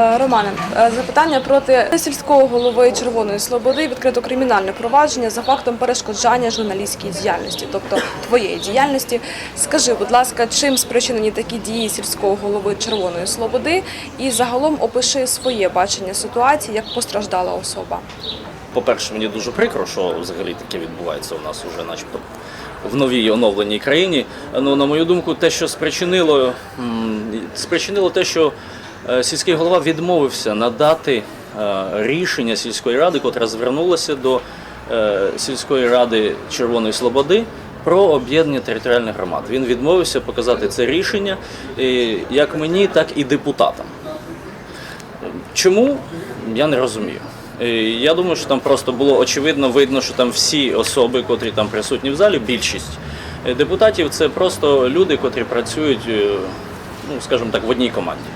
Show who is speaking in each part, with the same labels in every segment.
Speaker 1: Е, Романе, е, запитання проти сільського голови Червоної Слободи відкрито кримінальне провадження за фактом перешкоджання журналістській діяльності, тобто твоєї діяльності. Скажи, будь ласка, чим спричинені такі дії сільського голови Червоної Слободи, і загалом опиши своє бачення ситуації як постраждала особа.
Speaker 2: По-перше, мені дуже прикро, що взагалі таке відбувається у нас уже, начебто, в новій оновленій країні. Ну, на мою думку, те, що спричинило, спричинило те, що сільський голова відмовився надати е, рішення сільської ради, котра звернулася до е, сільської ради Червоної Слободи. Про об'єднання територіальних громад він відмовився показати це рішення е, як мені, так і депутатам. Чому я не розумію. Е, Я думаю, що там просто було очевидно видно, що там всі особи, котрі там присутні в залі, більшість е, депутатів це просто люди, котрі працюють, е, ну скажімо так, в одній команді.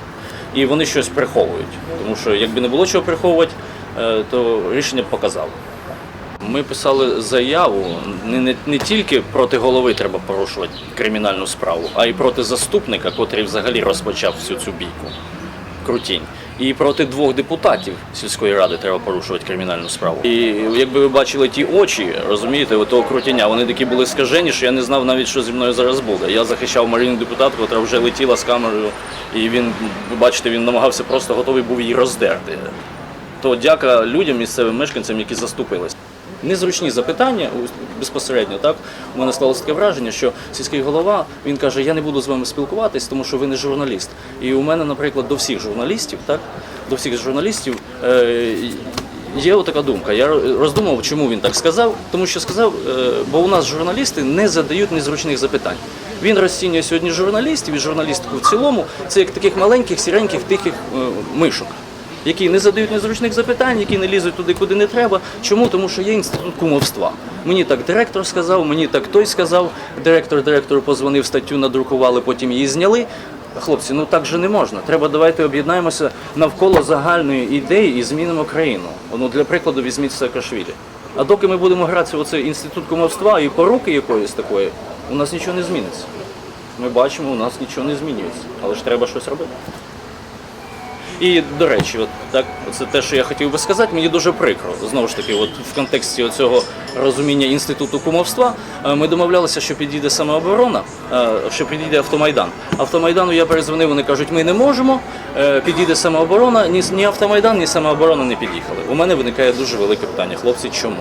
Speaker 2: І вони щось приховують. Тому що якби не було чого приховувати, е, то рішення б показало. Ми писали заяву не, не, не тільки проти голови треба порушувати кримінальну справу, а й проти заступника, котрий взагалі розпочав всю цю бійку. Крутінь. І проти двох депутатів сільської ради треба порушувати кримінальну справу. І якби ви бачили ті очі, розумієте, того крутіння, вони такі були скажені, що я не знав навіть, що зі мною зараз буде. Я захищав Марину депутатку, яка вже летіла з камерою, і він, ви бачите, він намагався просто готовий був її роздерти. То дяка людям, місцевим мешканцям, які заступились. Незручні запитання безпосередньо, так у мене склалося таке враження, що сільський голова він каже: Я не буду з вами спілкуватись, тому що ви не журналіст. І у мене, наприклад, до всіх журналістів, так до всіх журналістів е, є така думка. Я роздумав, чому він так сказав, тому що сказав, е, бо у нас журналісти не задають незручних запитань. Він розцінює сьогодні журналістів і журналістику в цілому це як таких маленьких, сіреньких, тихих е, мишок які не задають незручних запитань, які не лізуть туди, куди не треба. Чому? Тому що є інститут кумовства. Мені так директор сказав, мені так той сказав. Директор директору позвонив, статтю надрукували, потім її зняли. Хлопці, ну так же не можна. Треба давайте об'єднаємося навколо загальної ідеї і змінимо країну. Ну, для прикладу, візьміть Саакашвілі. А доки ми будемо гратися в оцей інститут кумовства і поруки якоїсь такої, у нас нічого не зміниться. Ми бачимо, у нас нічого не змінюється. Але ж треба щось робити. І до речі, от так, це те, що я хотів би сказати, мені дуже прикро. Знову ж таки, от в контексті цього розуміння інституту кумовства, е, ми домовлялися, що підійде самооборона, е, що підійде автомайдан. Автомайдану я перезвонив, вони кажуть, ми не можемо. е, Підійде самооборона. Ні, ні автомайдан, ні самооборона не під'їхали. У мене виникає дуже велике питання. Хлопці, чому?